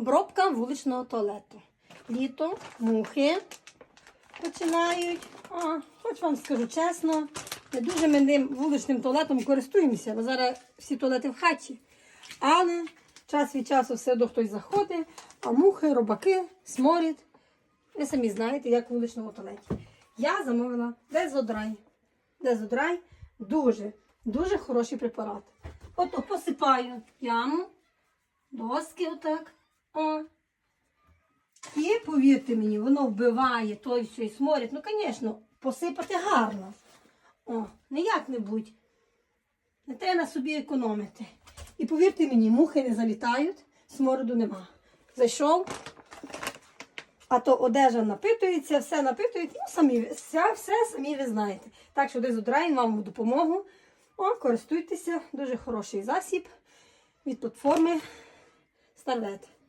Обробка вуличного туалету. Літо, мухи починають. А, хоч вам скажу чесно, не дуже ми ним вуличним туалетом користуємося, бо зараз всі туалети в хаті. Але час від часу все одно хтось заходить, а мухи, робаки, сморід. Ви самі знаєте, як в вуличному туалеті. Я замовила дезодрай. Дезодрай дуже, дуже хороший препарат. Ото посипаю яму, доски отак. І повірте мені, воно вбиває той всій сморід. Ну, звісно, посипати гарно. О, не як-небудь. Не треба на собі економити. І повірте мені, мухи не залітають, смороду нема. Зайшов, а то одежа напитується, все напитується, ну самі, все, все самі ви знаєте. Так що дезодраїн вам в допомогу. О, користуйтеся, дуже хороший засіб від платформи Starlet.